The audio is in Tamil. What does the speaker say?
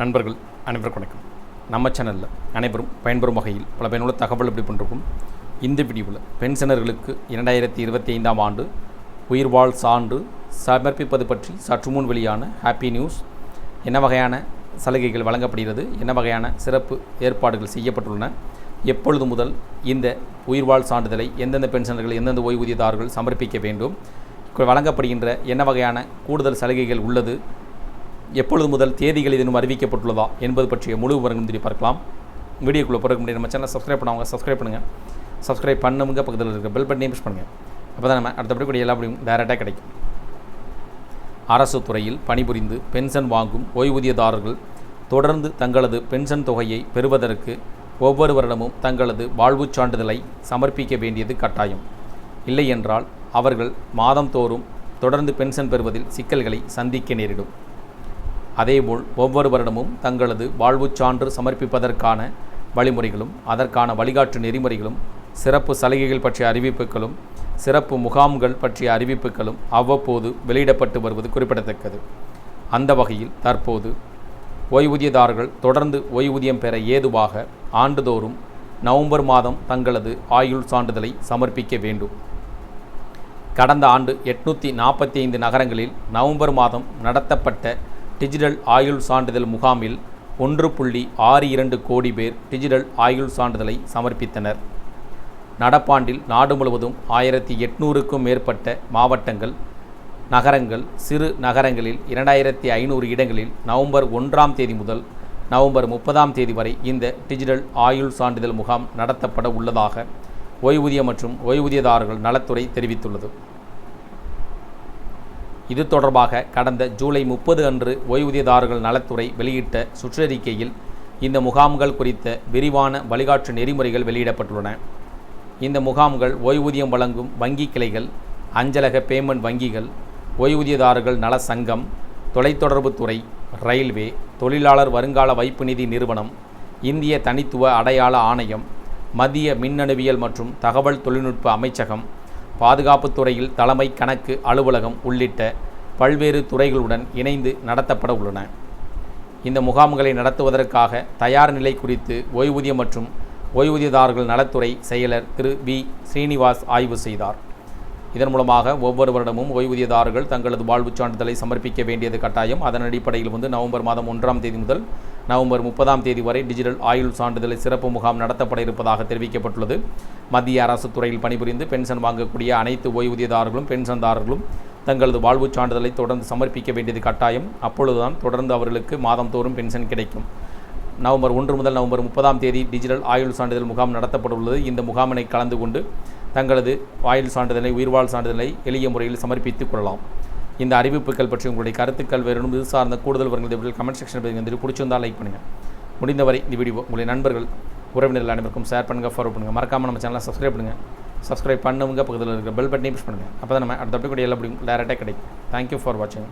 நண்பர்கள் அனைவருக்கும் வணக்கம். நம்ம சேனலில் அனைவரும் பயன்பெறும் வகையில் பல பயனுள்ள தகவல் எப்படி பண்ணிருக்கும். இந்த வீடியோவில் பென்ஷனர்களுக்கு இரண்டாயிரத்தி இருபத்தி ஐந்தாம் ஆண்டு உயிர்வாழ் சான்று சமர்ப்பிப்பது பற்றி சற்று முன் வெளியான ஹாப்பி நியூஸ் என்ன வகையான சலுகைகள் வழங்கப்படுகிறது? என்ன வகையான சிறப்பு ஏற்பாடுகள் செய்யப்பட்டுள்ளன? எப்பொழுது முதல் இந்த உயிர்வாழ் சான்றிதழை எந்தெந்த பென்ஷனர்கள் எந்தெந்த ஓய்வூதியதாரர்கள் சமர்ப்பிக்க வேண்டும்? வழங்கப்படுகின்ற என்ன வகையான கூடுதல் சலுகைகள் உள்ளது? எப்பொழுது முதல் தேதிகள் இதனும் அறிவிக்கப்பட்டுள்ளதா என்பது பற்றிய முழு விவரங்களும் திரும்பி பார்க்கலாம். வீடியோக்குள்ளே பிறகு முடியும் நம்ம சேனல் சப்ஸ்கிரைப் பண்ணவங்க சப்ஸ்கிரைப் பண்ணுங்கள் சப்ஸ்கிரைப் பண்ணுங்க பக்கத்தில் இருக்க பெல் பட்டனையும் ப்ரெஸ் பண்ணுங்கள் அப்போ தான் நம்ம அடுத்தபடி கூட எல்லா முடியும் டேரெக்டாக கிடைக்கும். அரசு துறையில் பணிபுரிந்து பென்ஷன் வாங்கும் ஓய்வூதியதாரர்கள் தொடர்ந்து தங்களது பென்ஷன் தொகையை பெறுவதற்கு ஒவ்வொரு வருடமும் தங்களது வாழ்வுச் சான்றிதழை சமர்ப்பிக்க வேண்டியது கட்டாயம். இல்லை என்றால் அவர்கள் மாதந்தோறும் தொடர்ந்து பென்ஷன் பெறுவதில் சிக்கல்களை சந்திக்க நேரிடும். அதேபோல் ஒவ்வொரு வருடமும் தங்களது வாழ்வுச் சான்று சமர்ப்பிப்பதற்கான வழிமுறைகளும் அதற்கான வழிகாட்டு நெறிமுறைகளும் சிறப்பு சலுகைகள் பற்றிய அறிவிப்புகளும் சிறப்பு முகாம்கள் பற்றிய அறிவிப்புகளும் அவ்வப்போது வெளியிடப்பட்டு வருவது குறிப்பிடத்தக்கது. அந்த வகையில் தற்போது ஓய்வூதியதாரர்கள் தொடர்ந்து ஓய்வூதியம் பெற ஏதுவாக ஆண்டுதோறும் நவம்பர் மாதம் தங்களது ஆயுள் சான்றிதழை சமர்ப்பிக்க வேண்டும். கடந்த ஆண்டு எட்நூற்றி நாற்பத்தி ஐந்து நகரங்களில் நவம்பர் மாதம் நடத்தப்பட்ட டிஜிட்டல் ஆயுள் சான்றிதழ் முகாமில் ஒன்று புள்ளி ஆறு இரண்டு கோடி பேர் டிஜிட்டல் ஆயுள் சான்றிதழை சமர்ப்பித்தனர். நடப்பாண்டில் நாடு முழுவதும் ஆயிரத்தி எட்நூறுக்கும் மேற்பட்ட மாவட்டங்கள் நகரங்கள் சிறு நகரங்களில் இரண்டாயிரத்தி ஐநூறு இடங்களில் நவம்பர் ஒன்றாம் தேதி முதல் நவம்பர் முப்பதாம் தேதி வரை இந்த டிஜிட்டல் ஆயுள் சான்றிதழ் முகாம் நடத்தப்பட உள்ளதாக ஓய்வூதிய மற்றும் ஓய்வூதியதாரர்கள் நலத்துறை தெரிவித்துள்ளது. இது தொடர்பாக கடந்த ஜூலை முப்பது அன்று ஓய்வூதியதாரர்கள் நலத்துறை வெளியிட்ட சுற்றறிக்கையில் இந்த முகாம்கள் குறித்த விரிவான வழிகாட்டு நெறிமுறைகள் வெளியிடப்பட்டுள்ளன. இந்த முகாம்கள் ஓய்வூதியம் வழங்கும் வங்கி கிளைகள் அஞ்சலக பேமெண்ட் வங்கிகள் ஓய்வூதியதாரர்கள் நல சங்கம் தொலைத்தொடர்புத்துறை ரயில்வே தொழிலாளர் வருங்கால வைப்பு நிதி நிறுவனம் இந்திய தனித்துவ அடையாள ஆணையம் மத்திய மின்னணுவியல் மற்றும் தகவல் தொழில்நுட்ப அமைச்சகம் பாதுகாப்புத்துறையில் தலைமை கணக்கு அலுவலகம் உள்ளிட்ட பல்வேறு துறைகளுடன் இணைந்து நடத்தப்பட உள்ளன. இந்த முகாம்களை நடத்துவதற்காக தயார் நிலை குறித்து ஓய்வூதியம் மற்றும் ஓய்வூதியதாரர்கள் நலத்துறை செயலர் திரு வி. ஸ்ரீனிவாஸ் ஆய்வு செய்தார். இதன் மூலமாக ஒவ்வொரு வருடமும் ஓய்வூதியதாரர்கள் தங்களது வாழ்வுச் சான்றிதழை சமர்ப்பிக்க வேண்டியது கட்டாயம். அதன் அடிப்படையில் வந்து நவம்பர் மாதம் ஒன்றாம் தேதி முதல் நவம்பர் முப்பதாம் தேதி வரை டிஜிட்டல் ஆயுள் சான்றிதழை சிறப்பு முகாம் நடத்தப்பட இருப்பதாக தெரிவிக்கப்பட்டுள்ளது. மத்திய அரசு துறையில் பணிபுரிந்து பென்ஷன் வாங்கக்கூடிய அனைத்து ஓய்வூதியதாரர்களும் பென்ஷன்தாரர்களும் தங்களது வாழ்வுச் சான்றிதழை தொடர்ந்து சமர்ப்பிக்க வேண்டியது கட்டாயம். அப்பொழுதுதான் தொடர்ந்து அவர்களுக்கு மாதந்தோறும் பென்ஷன் கிடைக்கும். நவம்பர் ஒன்று முதல் நவம்பர் முப்பதாம் தேதி டிஜிட்டல் ஆயுள் சான்றிதழ் முகாம் நடத்தப்பட்டுள்ளது இந்த முகாமினை கலந்து கொண்டு தங்களது ஆயுள் சான்றிதழை உயிர்வாழ் சான்றிதழை எளிய முறையில் சமர்ப்பித்துக் கொள்ளலாம். இந்த அறிவிப்புகள் பற்றி உங்களுடைய கருத்துக்கள் வேறு இது சார்ந்த கூடுதல் விவரங்கள் கமெண்ட் செக்ஷன் பதிவு பிடிச்சிருந்தால் லைக் பண்ணுங்கள் முடிந்தவரை இந்த வீடியோ உங்களுடைய நண்பர்கள் உறவினர்கள் அனைவருக்கும் ஷேர் பண்ணுங்கள் ஃபாலோ பண்ணுங்கள் மறக்காமல் நம்ம சேனலை சப்ஸ்கிரைப் பண்ணுங்கள் சப்ஸ்கிரைப் பண்ணுங்க பக்கத்தில் இருக்கிற பெல் பட்டனையும் ப்ரெஸ் பண்ணுங்கள் அப்போ தான் நம்ம அடுத்த அப்படி கூட முடியும் டேரெக்டாக கிடைக்கும். தேங்க்யூ ஃபார் வாட்சிங்